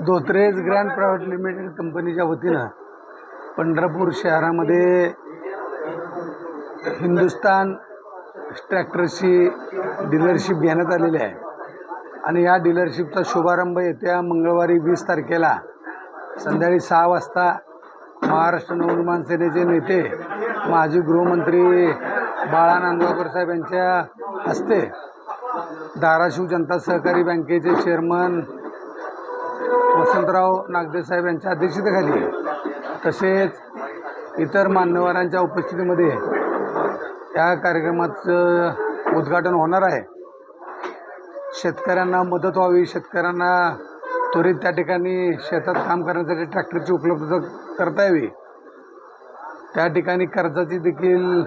धोत्रेज grand private limited कंपनीच्या वतीनं पंढरपूर शहरामध्ये हिंदुस्तान ट्रॅक्टरची डीलरशिप घेण्यात आलेली आहे. आणि या डीलरशिपचा शुभारंभ येत्या मंगळवारी वीस तारखेला संध्याकाळी सहा वाजता महाराष्ट्र नवनिर्माण सेनेचे नेते माजी गृहमंत्री बाळा नांदगावकर साहेब यांच्या हस्ते धाराशिव जनता सहकारी बँकेचे चेअरमन वसंतराव नागदे साहेब यांच्या अध्यक्षतेखाली तसेच इतर मान्यवरांच्या उपस्थितीमध्ये या कार्यक्रमाचं उद्घाटन होणार आहे. शेतकऱ्यांना मदत व्हावी शेतकऱ्यांना त्वरित त्या ठिकाणी शेतात काम करण्यासाठी ट्रॅक्टरची उपलब्धता करता यावी. त्या ठिकाणी कर्जाची देखील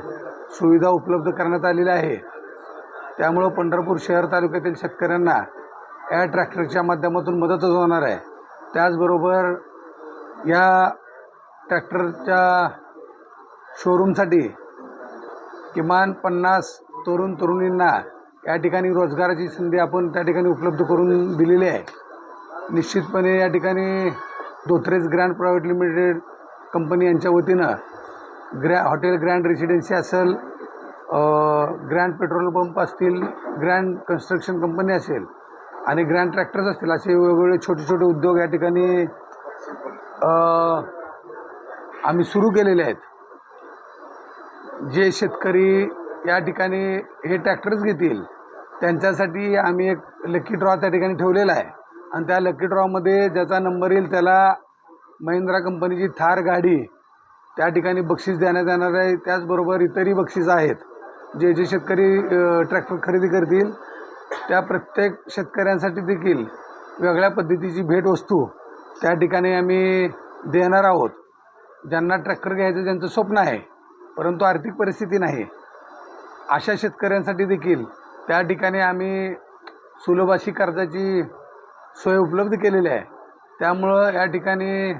सुविधा उपलब्ध करण्यात आलेली आहे. त्यामुळं पंढरपूर शहर तालुक्यातील शेतकऱ्यांना या ट्रॅक्टरच्या माध्यमातून मदतच होणार आहे. त्याचबरोबर या ट्रॅक्टरच्या शोरूमसाठी किमान पन्नास तरुण तरुणींना या ठिकाणी रोजगाराची संधी आपण त्या ठिकाणी उपलब्ध करून दिलेली आहे. निश्चितपणे या ठिकाणी Dhotrej grand private limited company यांच्या वतीनं ग्रॅ हॉटेल ग्रँड रेसिडेन्सी असेल ग्रँड पेट्रोल पंप असतील ग्रँड कन्स्ट्रक्शन कंपनी असेल आणि ग्रँड ट्रॅक्टर्स असतील असे वेगवेगळे छोटे छोटे उद्योग या ठिकाणी आम्ही सुरू केलेले आहेत. जे शेतकरी या ठिकाणी हे ट्रॅक्टर्स घेतील त्यांच्यासाठी आम्ही एक लकी ड्रॉ त्या ठिकाणी ठेवलेला आहे. आणि त्या लकी ड्रॉमध्ये ज्याचा नंबर येईल त्याला महिंद्रा कंपनीची थार गाडी त्या ठिकाणी बक्षीस देण्यात येणार आहे. त्याचबरोबर इतरही बक्षीस आहेत जे जे शेतकरी ट्रॅक्टर खरेदी करतील. त्या प्रत्येक शेतकऱ्यांसाठी देखील वेगळ्या पद्धतीची भेटवस्तू त्या ठिकाणी आम्ही देणार आहोत. ज्यांना ट्रॅक्टर घ्यायचं ज्यांचं स्वप्न आहे परंतु आर्थिक परिस्थिती नाही अशा शेतकऱ्यांसाठी देखील त्या ठिकाणी आम्ही सुलभ अशी कर्जाची सोय उपलब्ध केलेली आहे. त्यामुळं या ठिकाणी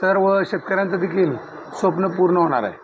सर्व शेतकऱ्यांचं देखील स्वप्न पूर्ण होणार आहे.